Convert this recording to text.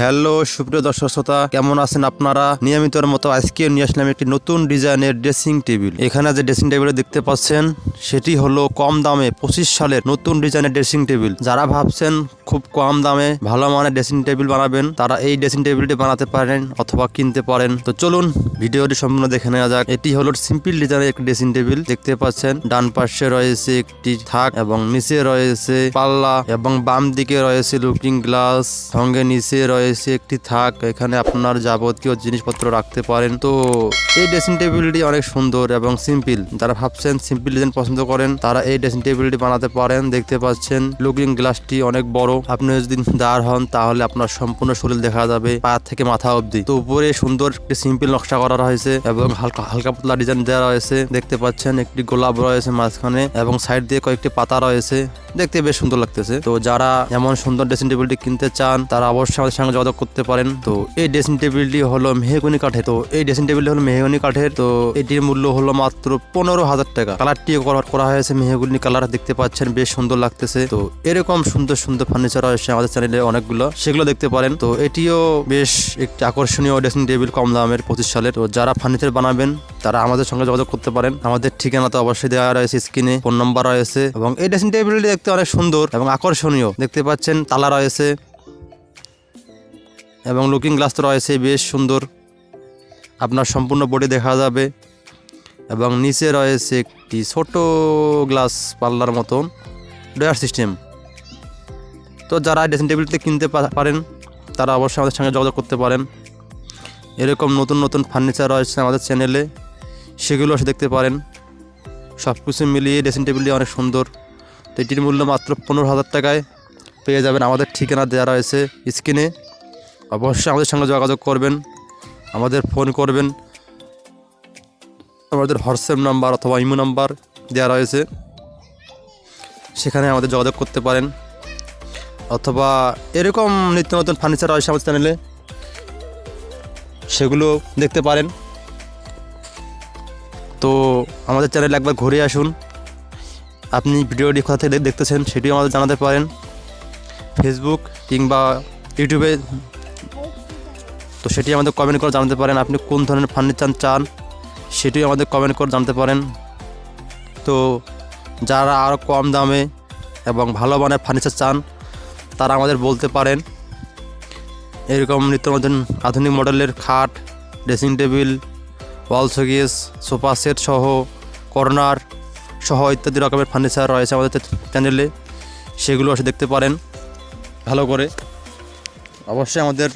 Hello, সুপ্রিয় দর্শক শ্রোতা, কেমন আছেন আপনারা? নিয়মিতর মতো আজকে নিয়ে আসলাম একটি নতুন ডিজাইনের ড্রেসিং টেবিল। এখানে যে ড্রেসিং টেবিল দেখতে পাচ্ছেন, সেটি হলো কম দামে পঁচিশ সালের নতুন ডিজাইনের ড্রেসিং টেবিল। যারা ভাবছেন খুব কম দামে ভালো মানের ড্রেসিং টেবিল বানাবেন। তারা এই ড্রেসিং টেবিলটি বানাতে পারেন অথবা কিনতে পারেন। তো চলুন, ভিডিওটি সম্পূর্ণ দেখে নেওয়া যাক। এটি হলো সিম্পল ডিজাইনের একটি ড্রেসিং টেবিল দেখতে পাচ্ছেন, ডান পাশে রয়েছে একটি থাক এবং নিচে রয়েছে পাল্লা এবং বাম দিকে রয়েছে লুকিং গ্লাস সঙ্গে নিচে রয়েছে একটি থাক। এখানে আপনার যাবতীয় জিনিসপত্র রাখতে পারেন। তো এই ড্রেসিং টেবিলটি অনেক সুন্দর এবং সিম্পল যারা ভাবছেন সিম্পল ডিজাইন পছন্দ করেন, তারা এই ড্রেসিং টেবিলটি বানাতে পারেন। দেখতে পাচ্ছেন লুকিং গ্লাসটি অনেক বড়। আপনি যদি দাঁড় হন, তাহলে আপনার সম্পূর্ণ শরীর দেখা যাবে পা থেকে মাথা অবধি। তো উপরে সুন্দর একটি সিম্পল নকশা করা রয়েছে এবং হালকা হালকা পাতলা ডিজাইন দেওয়া রয়েছে। দেখতে পাচ্ছেন, একটি গোলাপ রয়েছে মাঝখানে এবং সাইড দিয়ে কয়েকটি পাতা রয়েছে। দেখতে বেশ সুন্দর লাগতেছে। তো যারা এমন সুন্দর ড্রেসিং টেবিলটি কিনতে চান, তারা অবশ্যই আমাদের সঙ্গে যোগাযোগ করতে পারেন। তো এই ড্রেসিং টেবিলটি হলো মেহগুনি কাঠের। তো এই ড্রেসিং টেবিলটি হলো মেহগুনি কাঠের। তো এটির মূল্য হলো মাত্র পনেরো হাজার টাকা। কালারটি করা হয়েছে মেহগুনি কালার। দেখতে পাচ্ছেন, বেশ সুন্দর লাগতেছে। তো এরকম সুন্দর সুন্দর ফার্নিচার রয়েছে আমাদের চ্যানেলে অনেকগুলো। সেগুলো দেখতে পারেন। তো এটিও বেশ একটি আকর্ষণীয় ড্রেসিং টেবিল কম দামের পঁচিশ সালের। তো যারা ফার্নিচার বানাবেন তারা আমাদের সঙ্গে যোগাযোগ করতে পারেন। আমাদের ঠিকানা তো অবশ্যই দেওয়া রয়েছে স্ক্রিনে, ফোন নাম্বার রয়েছে এবং এই ড্রেসিং টেবিলটি দেখতে অনেক সুন্দর এবং আকর্ষণীয়। দেখতে পাচ্ছেন, তালা রয়েছে এবং লুকিং গ্লাস তো রয়েছে, বেশ সুন্দর। আপনার সম্পূর্ণ বডি দেখা যাবে এবং নিচে রয়েছে একটি ছোট গ্লাস পাল্লার মতন ডয়ার সিস্টেম তো যারা ড্রেসিং টেবিলটি কিনতে পারেন, তারা অবশ্যই আমাদের সঙ্গে যোগাযোগ করতে পারেন। এরকম নতুন নতুন ফার্নিচার রয়েছে আমাদের চ্যানেলে সেগুলো এসে দেখতে পারেন। সব কিছু মিলিয়ে ড্রেসিং টেবিলটি অনেক সুন্দর। তো এটির মূল্য মাত্র পনেরো হাজার টাকায় পেয়ে যাবেন আমাদের ঠিকানা দেওয়া রয়েছে স্ক্রিনে। অবশ্যই আমাদের সঙ্গে যোগাযোগ করবেন, আমাদের ফোন করবেন। আমাদের হোয়াটসঅ্যাপ নাম্বার অথবা ইমো নাম্বার দেওয়া রয়েছে। সেখানে আমাদের যোগাযোগ করতে পারেন। অথবা এরকম নিত্য নতুন ফার্নিচার রয়েছে আমাদের চ্যানেলে সেগুলো দেখতে পারেন। তো আমাদের চ্যানেলে একবার ঘুরে আসুন। আপনি ভিডিওটি কোথা থেকে দেখতেছেন সেটিও আমাদের জানাতে পারেন। ফেসবুক কিংবা ইউটিউবে তো সেটি আমাদের কমেন্ট করে জানাতে পারেন আপনি কোন ধরনের ফার্নিচার চান, সেটিও আমাদের কমেন্ট করে জানতে পারেন। তো যারা আরও কম দামে এবং ভালো মানের ফার্নিচার চান, তারা আমাদের বলতে পারেন। এরকম নিত্য নতুন আধুনিক মডেলের খাট dressing table wall showcase sofa set সহ কর্নার সহ ইত্যাদি রকমের ফার্নিচার রয়েছে আমাদের চ্যানেলে সেগুলো এসে দেখতে পারেন ভালো করে। অবশ্যই আমাদের